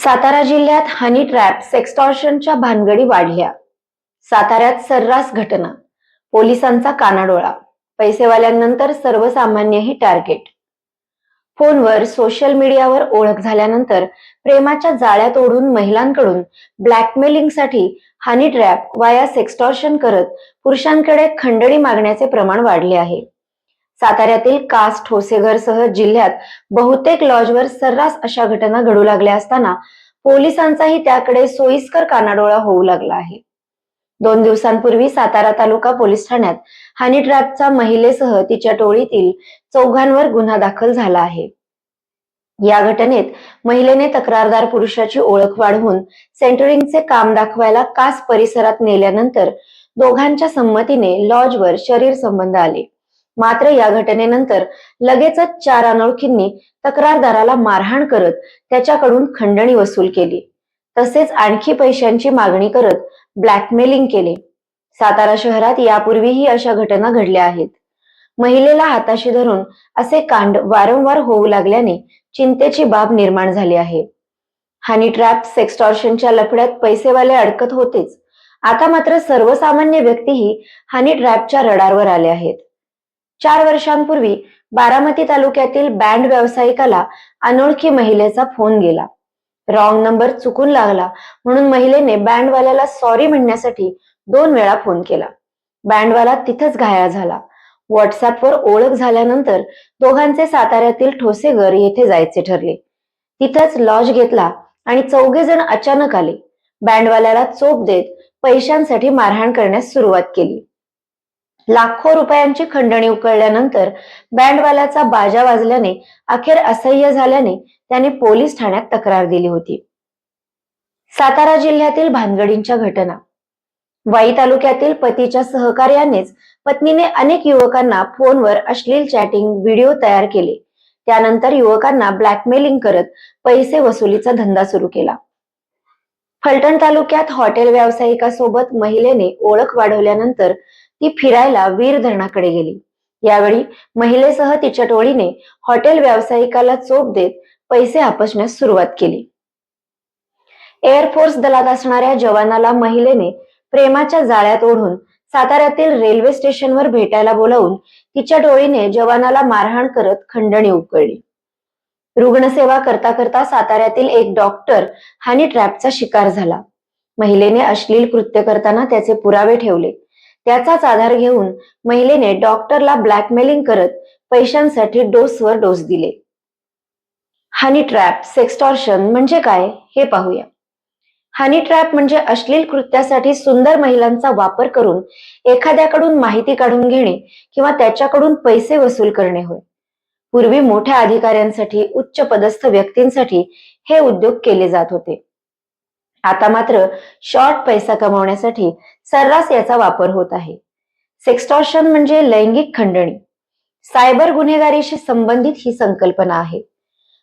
सातारा जिल्ह्यात honey trap सेक्स्टॉर्शनच्या भानगडी वाढल्या. साताऱ्यात सर्रास घटना. पोलिसांचा कानाडोळा. पैसेवाल्यांनंतर सर्वसामान्यही टार्गेट. फोनवर सोशल मीडियावर ओळख झाल्यानंतर प्रेमाच्या जाळ्यात ओढून महिलांकडून ब्लॅकमेलिंगसाठी हनी ट्रॅप वाया सेक्स्टॉर्शन करत पुरुषांकडे खंडणी मागण्याचे प्रमाण वाढले आहे. साताऱ्यातील कास ठोसेघरसह जिल्ह्यात बहुतेक लॉजवर सर्रास अशा घटना घडू लागल्या असताना पोलिसांचाही त्याकडे सोयीस्कर कानाडोळा होऊ लागला आहे. दोन दिवसांपूर्वी सातारा तालुका पोलीस ठाण्यात हनी ट्रॅपचा महिलेसह तिच्या टोळीतील चौघांवर गुन्हा दाखल झाला आहे. या घटनेत महिलेने तक्रारदार पुरुषाची ओळख वाढवून सेंटरिंगचे काम दाखवायला कास परिसरात नेल्यानंतर दोघांच्या संमतीने लॉजवर शरीर संबंध आले. मात्र या घटनेनंतर लगेचच चार अनोळखींनी तक्रारदाराला मारहाण करत त्याच्याकडून खंडणी वसूल केली. तसेच आणखी पैशांची मागणी करत ब्लॅकमेलिंग केले. सातारा शहरात यापूर्वीही अशा घटना घडल्या आहेत. महिलेला हाताशी धरून असे कांड वारंवार होऊ लागल्याने चिंतेची बाब निर्माण झाली आहे. हनी ट्रॅप सेक्स्टॉर्शनच्या लफड्यात पैसेवाले अडकत होतेच. आता मात्र सर्वसामान्य व्यक्तीही हनी ट्रॅपच्या रडारवर आले आहेत. चार वर्षांपूर्वी बारामती तालुक्यातील बँड व्यावसायिकाला अनोळखी महिलेचा फोन गेला. रॉंग नंबर चुकून लागला म्हणून महिलेने बँडवाल्याला सॉरी म्हणण्यासाठी दोन वेळा फोन केला. बँडवाला तिथंच घायाळ झाला. व्हॉट्सअपवर ओळख झाल्यानंतर दोघांचे साताऱ्यातील ठोसेघर येथे जायचे ठरले. तिथंच लॉज घेतला आणि चौघे जण अचानक आले. बँडवाल्याला चोप देत पैशांसाठी मारहाण करण्यास सुरुवात केली. लाखो रुपयांची खंडणी उकळल्यानंतर बँडवाल्याचा बाजा वाजल्याने अखेर असह्य झाल्याने त्याने पोलीस ठाण्यात तक्रार दिली होती. सातारा जिल्ह्यातील भानगडींच्या घटना. वाई तालुक्यातील पतीच्या सहकार्यानेच पत्नीने अनेक युवकांना फोनवर अश्लील चॅटिंग व्हिडिओ तयार केले. त्यानंतर युवकांना ब्लॅकमेलिंग करत पैसे वसुलीचा धंदा सुरू केला. फलटण तालुक्यात हॉटेल व्यावसायिकासोबत महिलेने ओळख वाढवल्यानंतर ती फिरायला वीर धरणाकडे गेली. यावेळी महिलेसह तिच्या टोळीने हॉटेल व्यावसायिकाला चोप देत पैसे आपसण्यास सुरुवात केली. एअरफोर्स दलात असणाऱ्या जवानाला महिलेने प्रेमाच्या जाळ्यात ओढून साताऱ्यातील रेल्वे स्टेशनवर भेटायला बोलावून तिच्या टोळीने जवानाला मारहाण करत खंडणी उकळली. रुग्णसेवा करता करता साताऱ्यातील एक डॉक्टर हानी ट्रॅपचा शिकार झाला. महिलेने अश्लील कृत्य करताना त्याचे पुरावे ठेवले. त्याचाच आधार घेऊन महिलेने डॉक्टरला ब्लॅकमेलिंग करत पैशांसाठी डोसवर डोस दिले. हनी ट्रॅप सेक्स्टॉर्शन म्हणजे काय हे पाहूया. हनी ट्रॅप म्हणजे अश्लील कृत्यासाठी सुंदर महिलांचा वापर करून एखाद्याकडून माहिती काढून घेणे किंवा त्याच्याकडून पैसे वसूल करणे होय. पूर्वी मोठ्या अधिकाऱ्यांसाठी उच्च पदस्थ व्यक्तींसाठी हे उद्योग केले जात होते. आता मात्र शॉर्ट पैसा कमावण्यासाठी सर्रास याचा वापर होत आहे. सेक्स्टॉर्शन म्हणजे लैंगिक खंडणी. सायबर गुन्हेगारीशी संबंधित ही संकल्पना आहे.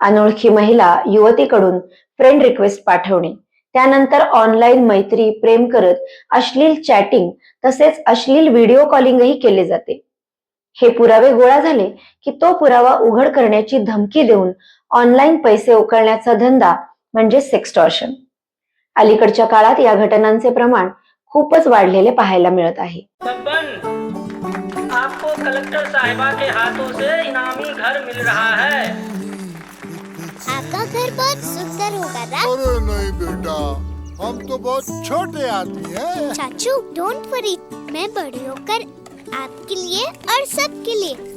अनोळखी महिला युवतीकडून फ्रेंड रिक्वेस्ट पाठवणे त्यानंतर ऑनलाईन मैत्री प्रेम करत अश्लील चॅटिंग तसेच अश्लील व्हिडिओ कॉलिंगही केले जाते. हे पुरावे गोळा झाले की तो पुरावा उघड करण्याची धमकी देऊन ऑनलाईन पैसे उकळण्याचा धंदा म्हणजे सेक्स्टॉर्शन अलीकडच्या काळात या घटनांचे प्रमाण खूपच वाढलेले पाहायला मिळत आहे. बब्बन आपको कलेक्टर साहिबा के हाथों से इनामी घर मिल रहा है। आपका घर बहुत सुंदर होगा ना अरे नहीं बेटा हम तो बहुत छोटे आदमी हैं। चाचू डोंट वरी मैं बड़ी होकर आपके लिए और सबके लिए